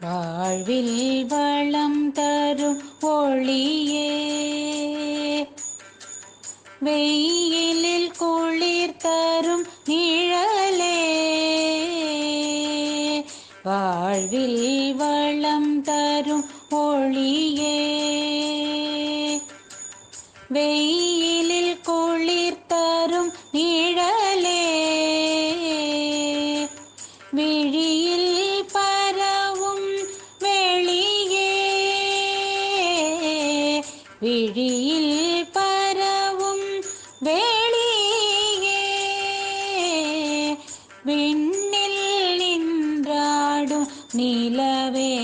வாழ்வில் வளம் தரும் ஒளியே. வெயிலில் குளிர் தரும் நிழலே. வாழ்வில் வளம் தரும் ஒளியே. வெயிலில் குளிர் தரும் விழியில் பரவும் வேளியே. விண்ணில் நின்றாடும் நிலவே.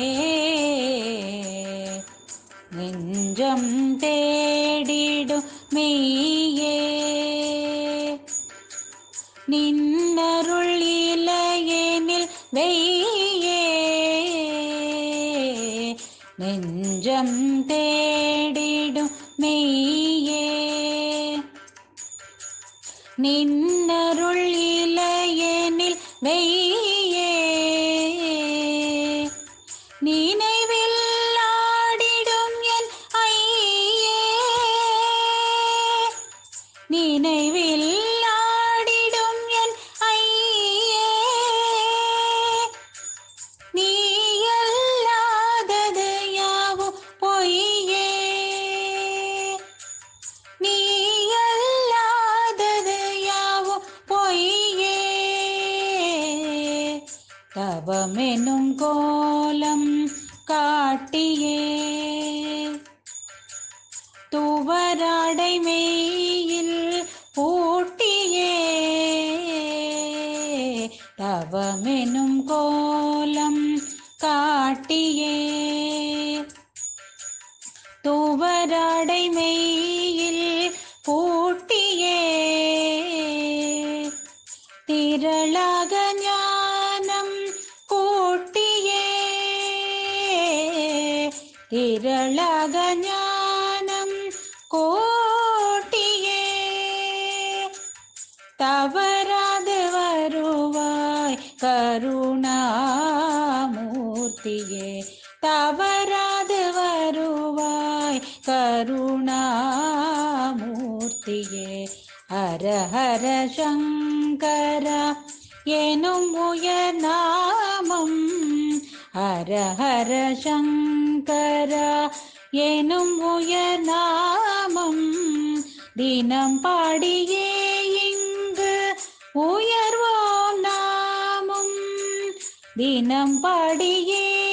நெஞ்சம் தேடிடும் மெய்யே. நின்னருள் இலையெனில் வெய்யே. நெஞ்சம் தேடி மெய்யே. நின்னருள் இலையெனில் வெய்யே தவமெனும் கோலம் காட்டியே. துவராடை மெய்யில் பூட்டியே. தவமெனும் கோலம் காட்டியே. துவராடை மெய்யில் திரளாக ஞானம் கோட்டியே. தவறாது வருவாய் கருணாமூர்த்தியே. தவறாது வருவாய் கருணாமூர்த்தியே. ஹர ஹர சங்கரா எனும் உயர் ஹர ஹர சங்கரா எனும் உயர் நாமம் தினம் பாடியே இங்கு உயர்வோம் நாமும். தினம் பாடியே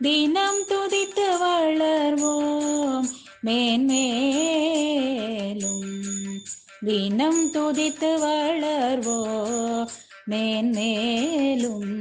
தினம் துதித்து வளர்வோம். மேன்மேலும் தினம் துதித்து வளர்வோம். மேன்மேலும்